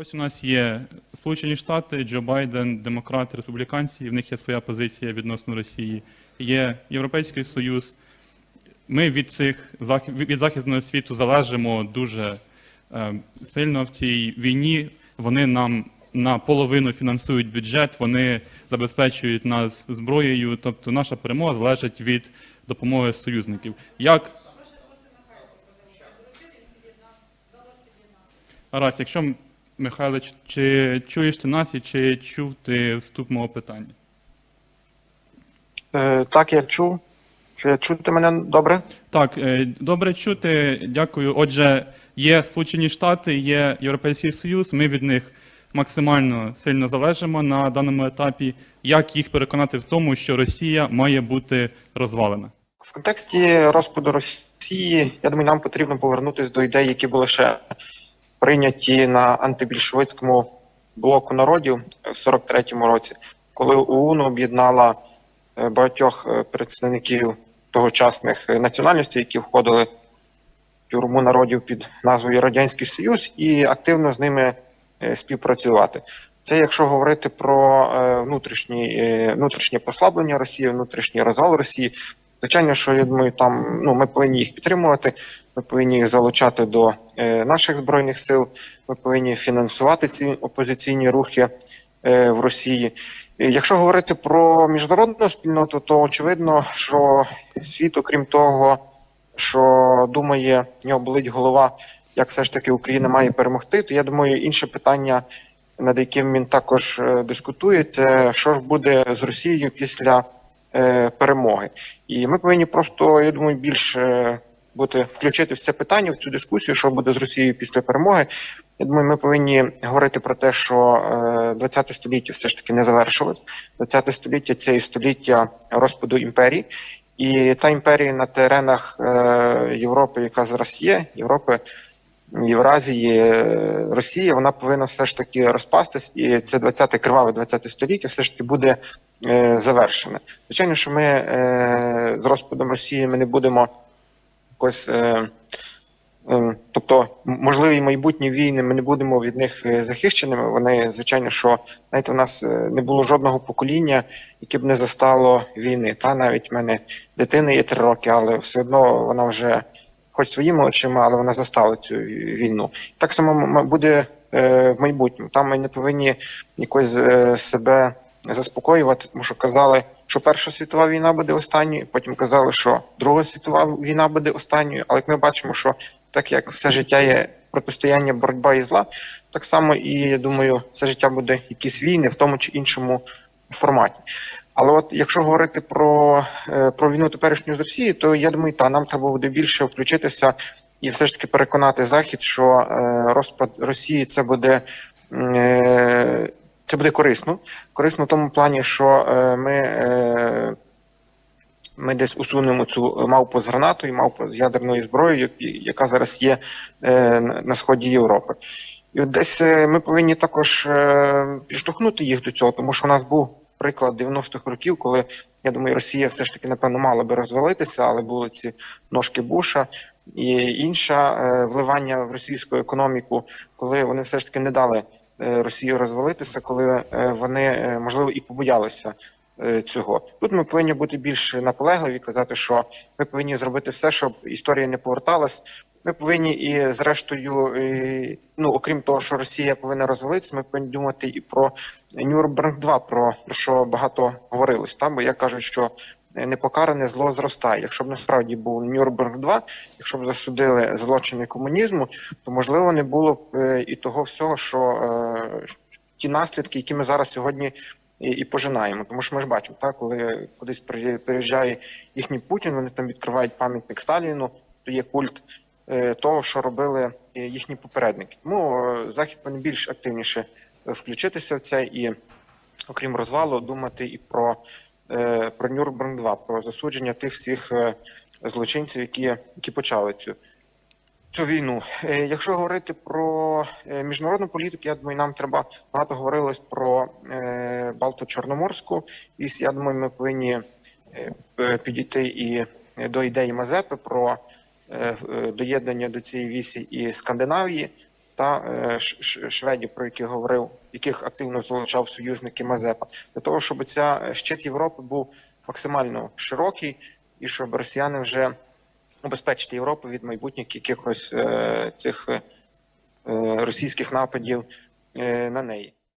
Ось у нас є Сполучені Штати, Джо Байден, демократи, республіканці, в них є своя позиція відносно Росії. Є Європейський Союз. Ми від цих від західного світу залежимо дуже е, сильно в цій війні. Вони нам наполовину фінансують бюджет, вони забезпечують нас зброєю. Тобто наша перемога залежить від допомоги союзників. Як Гаразд, якщо Михайлович, чи чуєш ти нас і чи чув ти вступ мого питання? Е, так, я чув. Чи чути мене добре? Так, е, добре чути. Дякую. Отже, є Сполучені Штати, є Європейський Союз. Ми від них максимально сильно залежимо на даному етапі. Як їх переконати в тому, що Росія має бути розвалена? В контексті розпаду Росії, я думаю, нам потрібно повернутися до ідей, які були ще прийняті на антибільшовицькому блоку народів в 43-му році, коли ОУН об'єднала е, багатьох е, представників тогочасних е, національностей, які входили в тюрму народів під назвою Радянський Союз, і активно з ними співпрацювати. Це якщо говорити про внутрішні, внутрішнє послаблення Росії, внутрішній розвал Росії. Звичайно, що я думаю, там ну ми повинні їх підтримувати. Ми повинні їх залучати до е, наших збройних сил. Ми повинні фінансувати ці опозиційні рухи е, в Росії. Якщо говорити про міжнародну спільноту, то очевидно, що світ, окрім того, що думає, в нього болить голова, як все ж таки Україна має перемогти, то я думаю, інше питання, над яким він також е, дискутує, це що ж буде з Росією після перемоги. І ми повинні просто, я думаю, більше бути включити все питання в цю дискусію, що буде з Росією після перемоги. Я думаю, ми повинні говорити про те, що е, 20 століття все ж таки не завершилось. 20 століття це і століття розпаду імперії. І та імперія на теренах е, Європи, яка зараз є, Європи, Євразії, е, Росії, вона повинна все ж таки розпастись, і це 20-те криваве 20 століття все ж таки буде е, завершене. Звичайно, що ми е, з розпадом Росії ми не будемо якось. Е, е, Тобто, можливі майбутні війни, ми не будемо від них е, захищеними. Вони, звичайно, що знаєте, у нас е, не було жодного покоління, яке б не застало війни. Та навіть в мене дитина є три роки, але все одно вона вже, хоч своїми очима, але вона застала цю війну. Так само буде е, в майбутньому. Там ми не повинні якось е, себе заспокоювати, тому що казали, що Перша світова війна буде останньою, потім казали, що Друга світова війна буде останньою. Але як ми бачимо, що так як все життя є протистояння, боротьба і зла, так само і я думаю, все життя буде якісь війни в тому чи іншому форматі. Але от якщо говорити про, е, про війну теперішню з Росією, то я думаю, та нам треба буде більше включитися і все ж таки переконати Захід, що е, розпад Росії це буде. Це буде корисно. Корисно в тому плані, що е, ми, е, ми десь усунемо цю мавпу з гранатою, мавпу з ядерною зброєю, яка зараз є е, на сході Європи. І от десь ми повинні також підштовхнути їх до цього, тому що у нас був приклад 90-х років, коли я думаю, Росія все ж таки напевно мала би розвалитися, але були ці ножки Буша і інше вливання в російську економіку, коли вони все ж таки не дали Росію розвалитися, коли е, вони е, можливо і побоялися е, цього. Тут ми повинні бути більш наполегливі, казати, що ми повинні зробити все, щоб історія не поверталась. Ми повинні і зрештою, і, ну окрім того, що Росія повинна розвалитися, ми повинні думати і про Нюрнберг 2 про що багато говорилось. Там бо я кажу, що е, непокаране зло зростає. Якщо б насправді був Нюрнберг 2 якщо б засудили злочини комунізму, то можливо не було б е, і того всього, що е, ті наслідки, які ми зараз сьогодні і, і пожинаємо. Тому що ми ж бачимо, так, коли кудись приї- приїжджає їхній Путін, вони там відкривають пам'ятник Сталіну, то є культ е, того, що робили е, їхні попередники. Тому е, захід повинен більш активніше включитися в це і, окрім розвалу, думати і про, про Нюрнберг 2 про засудження тих всіх е, злочинців, які, які почали цю. Цю війну, Е, якщо говорити про е, міжнародну політику, я думаю, нам треба багато говорилось про е, Балто-Чорноморську вісь. Я думаю, ми повинні е, підійти і е, до ідеї Мазепи про е, е, доєднання до цієї вісі і Скандинавії. Та е, шведів, про які говорив, яких активно залучав союзники Мазепа, для того, щоб ця е, щит Європи був максимально широкий, і щоб росіяни вже убезпечити Європу від майбутніх якихось е, цих російських нападів на неї.